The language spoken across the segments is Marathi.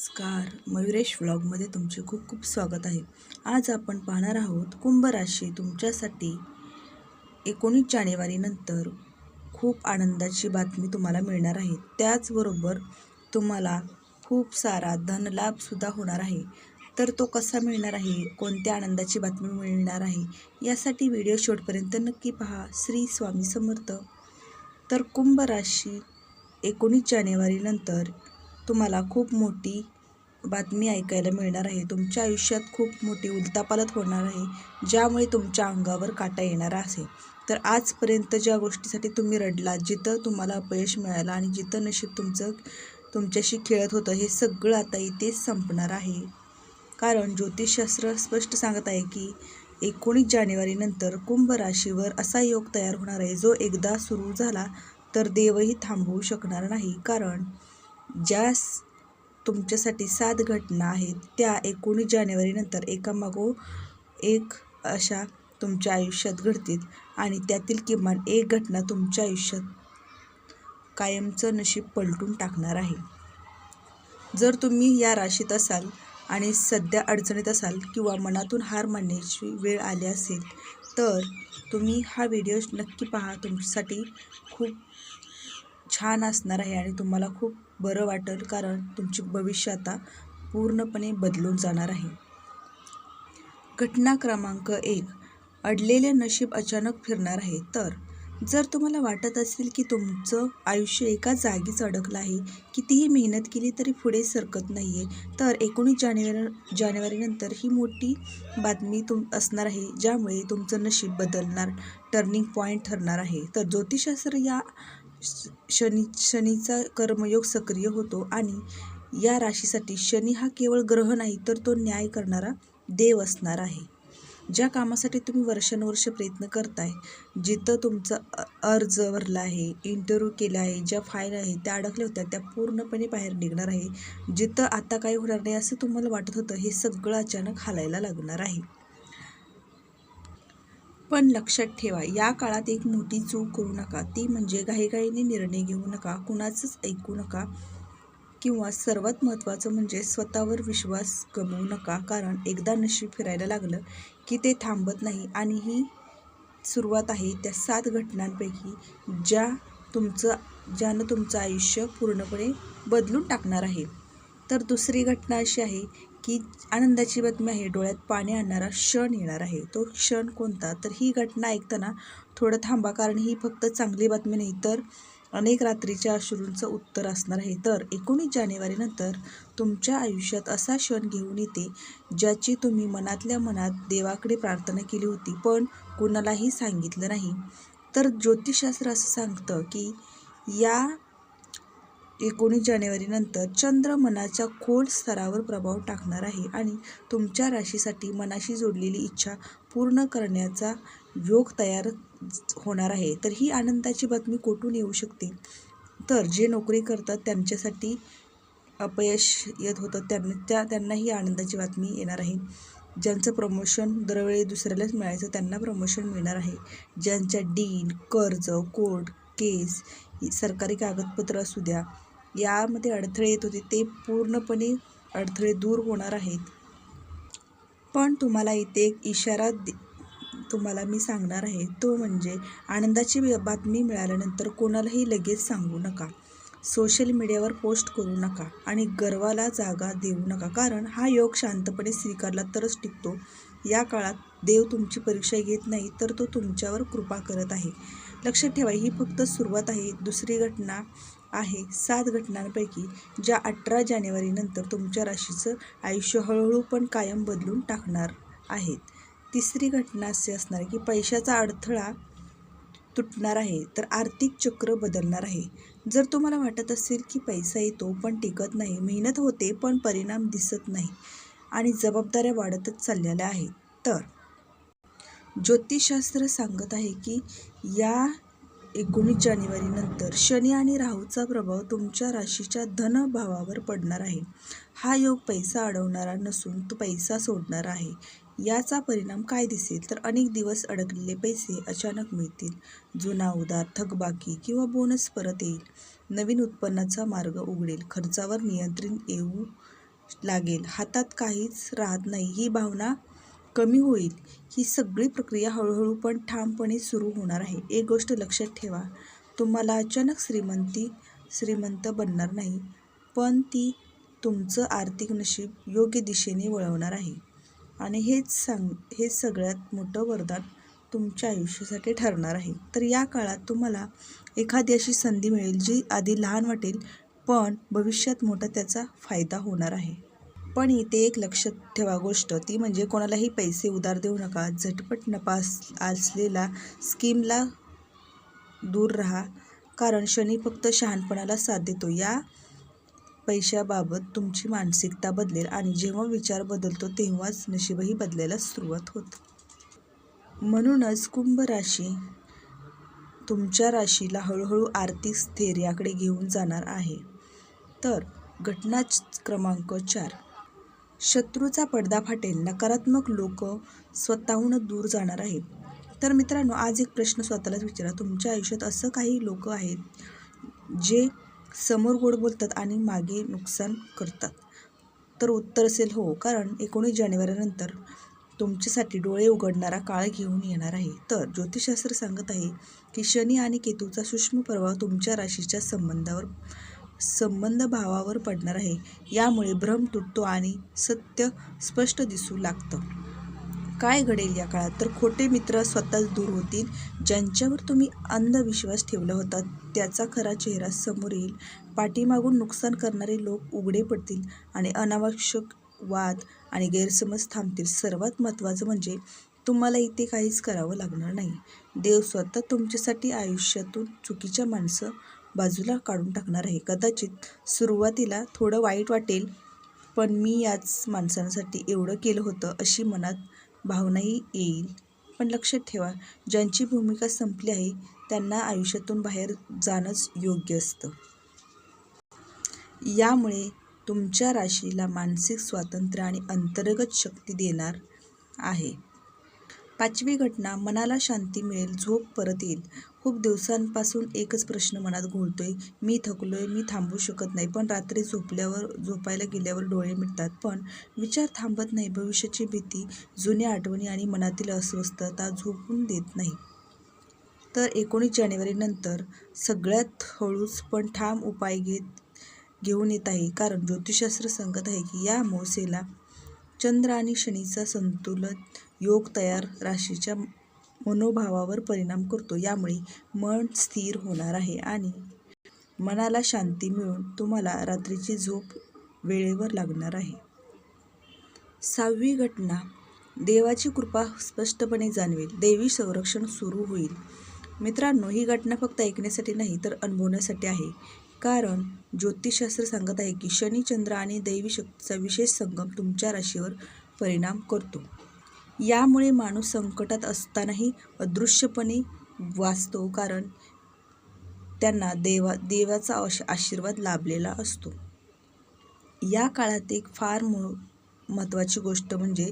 नमस्कार. मयुरेश व्लॉगमध्ये तुमचे खूप खूप स्वागत आहे. आज आपण पाहणार आहोत कुंभ राशी तुमच्यासाठी एकोणीस जानेवारीनंतर खूप आनंदाची बातमी तुम्हाला मिळणार आहे. त्याचबरोबर तुम्हाला खूप सारा धनलाभसुद्धा होणार आहे. तर तो कसा मिळणार आहे? कोणत्या आनंदाची बातमी मिळणार आहे? यासाठी व्हिडिओ शेवटपर्यंत नक्की पहा. श्री स्वामी समर्थ. तर कुंभ राशी एकोणीस जानेवारीनंतर तुम्हाला खूप मोठी बातमी ऐकायला मिळणार आहे. तुमच्या आयुष्यात खूप मोठी उलतापालत होणार आहे ज्यामुळे तुमच्या अंगावर काटा येणार आहे. तर आजपर्यंत ज्या गोष्टीसाठी तुम्ही रडला जिथं तुम्हाला अपयश मिळालं आणि जिथं नशीब तुमचं तुमच्याशी खेळत होतं हे सगळं आता इथेच संपणार आहे. कारण ज्योतिषशास्त्र स्पष्ट सांगत आहे की एकोणीस जानेवारीनंतर कुंभ राशीवर असा योग तयार होणार आहे जो एकदा सुरू झाला तर देवही थांबवू शकणार नाही. कारण ज्या तुमच्यासाठी सात घटना आहेत त्या एकोणीस जानेवारीनंतर एकामागो एक अशा तुमच्या आयुष्यात घडतील आणि त्यातील किमान एक घटना तुमच्या आयुष्यात कायमचं नशीब पलटून टाकणार आहे. जर तुम्ही या राशीत असाल आणि सध्या अडचणीत असाल किंवा मनातून हार मानण्याची वेळ आली असेल तर तुम्ही हा व्हिडिओ नक्की पहा. तुमच्यासाठी खूप छान असणार आहे आणि तुम्हाला खूप बरं वाटेल कारण तुमचे भविष्य आता पूर्णपणे बदलून जाणार आहे. घटना क्रमांक एक. अडलेले नशीब अचानक फिरणार आहे. तर जर तुम्हाला वाटत असेल की तुमचं आयुष्य एका जागीच अडकलं आहे कितीही मेहनत केली तरी पुढे सरकत नाही आहे तर एकोणीस जानेवारी जानेवारीनंतर ही मोठी बातमी तुम असणार आहे ज्यामुळे तुमचं नशीब बदलणार टर्निंग पॉईंट ठरणार आहे. तर ज्योतिषशास्त्र या शनी शनीचा कर्मयोग सक्रिय होतो आणि या राशीसाठी शनी हा केवळ ग्रह नाही तर तो न्याय करणारा देव असणार आहे. ज्या कामासाठी तुम्ही वर्षानुवर्ष प्रयत्न करताय जिथं तुमचा अर्ज भरला आहे इंटरव्ह्यू केला आहे ज्या फाईल आहे त्या अडकल्या होत्या त्या पूर्णपणे बाहेर निघणार आहे. जिथं आता काही होणार नाही असं तुम्हाला वाटत होतं हे सगळं अचानक हालायला लागणार आहे. पण लक्षात ठेवा या काळात एक मोठी चूक करू नका. ती म्हणजे घाईघाईने निर्णय घेऊ नका कुणाचंच ऐकू नका किंवा सर्वात महत्त्वाचं म्हणजे स्वतःवर विश्वास गमवू नका. कारण एकदा नशीब फिरायला लागलं की ते थांबत नाही आणि ही सुरुवात आहे त्या सात घटनांपैकी ज्या तुमचं ज्यानं तुमचं आयुष्य पूर्णपणे बदलून टाकणार आहे. तर दुसरी घटना अशी आहे की आनंदाची बातमी आहे डोळ्यात पाणी आणणारा क्षण येणार आहे. तो क्षण कोणता? तर ही घटना ऐकताना थोडं थांबा कारण ही फक्त चांगली बातमी नाही तर अनेक रात्रीच्या अश्रूंचं उत्तर असणार आहे. तर एकोणीस जानेवारीनंतर तुमच्या आयुष्यात असा क्षण घेऊन येते ज्याची तुम्ही मनातल्या मनात देवाकडे प्रार्थना केली होती पण कुणालाही सांगितलं नाही. तर ज्योतिषशास्त्र असं सांगतं की या एकोणीस जानेवारीनंतर चंद्र मनाच्या खोल स्तरावर प्रभाव टाकणार आहे आणि तुमच्या राशीसाठी मनाशी जोडलेली इच्छा पूर्ण करण्याचा योग तयार होणार आहे. तर ही आनंदाची बातमी कोठून येऊ शकते? तर जे नोकरी करतात त्यांच्यासाठी अपयश येत होतं त्यांना त्या त्यांना ही आनंदाची बातमी येणार आहे. ज्यांचं प्रमोशन दरवेळी दुसऱ्यालाच मिळायचं त्यांना प्रमोशन मिळणार आहे. ज्यांच्या डीन कर्ज कोर्ट केस सरकारी कागदपत्र असू द्या यामध्ये अडथळे येत होते. ते पूर्णपणे अडथळे दूर होणार आहेत. पण तुम्हाला इथे एक इशारा दे तुम्हाला मी सांगणार आहे. तो म्हणजे आनंदाची बातमी मिळाल्यानंतर कोणालाही लगेच सांगू नका. सोशल मीडियावर पोस्ट करू नका आणि गर्वाला जागा देऊ नका. कारण हा योग शांतपणे स्वीकारला तरच टिकतो. या काळात देव तुमची परीक्षा घेत नाही तर तो तुमच्यावर कृपा करत आहे. लक्षात ठेवा ही फक्त सुरुवात आहे. दुसरी घटना आहे. सात घटनांपैकी ज्या अठरा जानेवारीनंतर तुमच्या राशीचं आयुष्य हळूहळू पण कायम बदलून टाकणार आहेत. तिसरी घटना असे असणार की पैशाचा अडथळा तुटणार आहे तर आर्थिक चक्र बदलणार आहे. जर तुम्हाला वाटत असेल की पैसा येतो पण टिकत नाही मेहनत होते पण परिणाम दिसत नाही आणि जबाबदाऱ्या वाढतच चाललेल्या आहेत तर ज्योतिषशास्त्र सांगत आहे की या एकोणीस जानेवारीनंतर शनी आणि राहूचा प्रभाव तुमच्या राशीच्या धनभावावर पडणार आहे. हा योग पैसा अडवणारा नसून तो पैसा सोडणार आहे. याचा परिणाम काय दिसेल? तर अनेक दिवस अडकलेले पैसे अचानक मिळतील. जुना उदार थकबाकी किंवा बोनस परत येईल. नवीन उत्पन्नाचा मार्ग उघडेल. खर्चावर नियंत्रण येऊ लागेल. हातात काहीच राहत नाही. ही भावना कमी होईल ही सगळी प्रक्रिया हळूहळू पण ठामपणे सुरू होणार आहे. एक गोष्ट लक्षात ठेवा तुम्हाला अचानक श्रीमंती श्रीमंत बनणार नाही पण ती तुमचं आर्थिक नशीब योग्य दिशेने वळवणार आहे. आणि हेच सांग हे सगळ्यात मोठं वरदान तुमच्या आयुष्यासाठी ठरणार आहे. तर या काळात तुम्हाला एखादी अशी संधी मिळेल जी आधी लहान वाटेल पण भविष्यात मोठा त्याचा फायदा होणार आहे. पण इथे एक लक्षात ठेवा गोष्ट ती म्हणजे कोणालाही पैसे उधार देऊ नका. झटपट नफा असलेला स्कीमला दूर राहा कारण शनी फक्त शहाणपणाला साथ देतो. या पैशाबाबत तुमची मानसिकता बदलेल आणि जेव्हा विचार बदलतो तेव्हाच नशीबही बदलायला सुरुवात होते. म्हणूनच कुंभ राशी तुमच्या राशीला हळूहळू आर्थिक स्थैर्याकडे घेऊन जाणार आहे. तर घटना क्रमांक चार. शत्रूचा पडदा फाटेल नकारात्मक लोक स्वतःहून दूर जाणार आहेत. तर मित्रांनो आज एक प्रश्न स्वतःलाच विचारा. तुमच्या आयुष्यात असं काही लोक आहेत जे समोर गोड बोलतात आणि मागे नुकसान करतात? तर उत्तर असेल हो कारण एकोणीस जानेवारीनंतर तुमच्यासाठी डोळे उघडणारा काळ घेऊन येणार आहे. तर ज्योतिषशास्त्र सांगत आहे की शनी आणि केतूचा सूक्ष्म प्रभाव तुमच्या राशीच्या संबंधावर संबंध भावावर पडणार आहे. यामुळे भ्रम तुटतो आणि सत्य स्पष्ट दिसू लागतं. काय घडेल या काळात? तर खोटे मित्र स्वतःच दूर होतील. ज्यांच्यावर तुम्ही अंधविश्वास ठेवला होता त्याचा खरा चेहरा समोर येईल. पाठीमागून नुकसान करणारे लोक उघडे पडतील आणि अनावश्यक वाद आणि गैरसमज थांबतील. सर्वात महत्त्वाचं म्हणजे तुम्हाला इथे काहीच करावं लागणार नाही. देव स्वतः तुमच्यासाठी आयुष्यातून चुकीच्या माणसं बाजूला काढून टाकणार आहे. कदाचित सुरुवातीला थोडं वाईट वाटेल पण मी याच माणसांसाठी एवढं केलं होतं अशी मनात भावनाही येईल. पण लक्षात ठेवा ज्यांची भूमिका संपली आहे त्यांना आयुष्यातून बाहेर जाणंच योग्य असतं. यामुळे तुमच्या राशीला मानसिक स्वातंत्र्य आणि अंतर्गत शक्ती देणार आहे. पाचवी घटना मनाला शांती मिळेल झोप परत येईल. खूप दिवसांपासून एकच प्रश्न मनात घोळतोय. मी थकलोय मी थांबू शकत नाही. पण रात्री झोपल्यावर झोपायला गेल्यावर डोळे मिटतात. पण विचार थांबत नाही. भविष्याची भीती जुन्या आठवणी आणि मनातील अस्वस्थता झोपून देत नाही. तर एकोणीस जानेवारीनंतर सगळ्यात हळूच पण ठाम उपाय घेत घेऊन येत आहे. कारण ज्योतिषशास्त्र सांगत आहे की या मोसेला चंद्र आणि शनीचा संतुलन योग तयार राशीच्या मनोभावावर परिणाम करतो. यामुळे मन स्थिर होणार आहे आणि मनाला शांती मिळून तुम्हाला रात्रीची झोप वेळेवर लागणार आहे. सहावी घटना. देवाची कृपा स्पष्टपणे जाणवेल. देवी संरक्षण सुरू होईल. मित्रांनो ही घटना फक्त ऐकण्यासाठी नाही तर अनुभवण्यासाठी आहे. कारण ज्योतिषशास्त्र सांगत आहे की शनी चंद्र आणि दैवी शक्तीचा विशेष संगम तुमच्या राशीवर परिणाम करतो. यामुळे माणूस संकटात असतानाही अदृश्यपणे वाचतो कारण त्यांना देवा देवाचा आश आशीर्वाद लाभलेला असतो. या काळात एक फार मो महत्त्वाची गोष्ट म्हणजे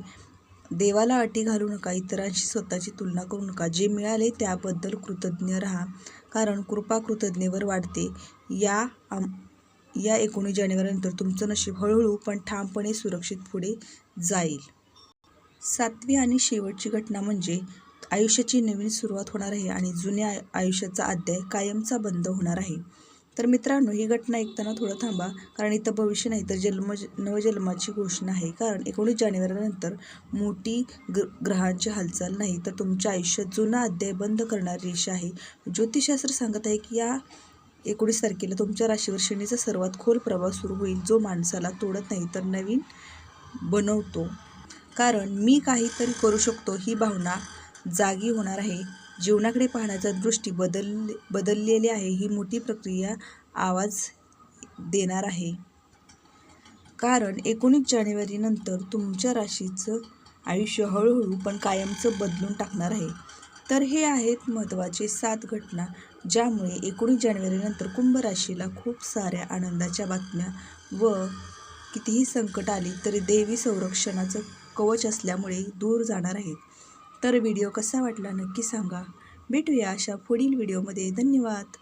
देवाला अटी घालू नका इतरांशी स्वतःची तुलना करू नका. जे मिळाले त्याबद्दल कृतज्ञ राहा कारण कृपा कृतज्ञेवर वाढते. या आम या एकोणीस जानेवारीनंतर तुमचं नशीब हळूहळू पण ठामपणे सुरक्षित पुढे जाईल. सातवी आणि शेवटची घटना म्हणजे आयुष्याची नवीन सुरुवात होणार आहे आणि जुन्या आय- आयुष्याचा अध्याय कायमचा बंद होणार आहे. तर मित्रांनो ही घटना ऐकताना थोडं थांबा कारण इथं भविष्य नाही तर जन्म नवजन्माची घोषणा आहे. कारण एकोणीस जानेवारीनंतर मोठी ग्र ग्रहांची हालचाल नाही तर तुमच्या आयुष्यात जुना अध्याय बंद करणारी रेषा आहे. ज्योतिषशास्त्र सांगत आहे की या एकोणीस तारखेला तुमच्या राशीवर शनीचा सर्वात खोल प्रभाव सुरू होईल जो माणसाला तोडत नाही तर नवीन बनवतो. कारण मी काहीतरी करू शकतो ही भावना जागी होणार आहे. जीवनाकडे पाहण्याचा दृष्टी बदल बदललेली आहे ही मोठी प्रक्रिया आवाज देणार आहे. कारण एकोणीस जानेवारीनंतर तुमच्या राशीचं आयुष्य हळूहळू पण कायमचं बदलून टाकणार आहे. तर हे आहेत महत्त्वाचे सात घटना ज्यामुळे एकोणीस जानेवारीनंतर कुंभ राशीला खूप साऱ्या आनंदाच्या बातम्या व कितीही संकट आली तरी देवी संरक्षणाचं कवच असल्यामुळे दूर जाणार आहेत. तर व्हिडिओ कसा वाटला नक्की सांगा. भेटूया अशा पुढील व्हिडिओमध्ये. धन्यवाद.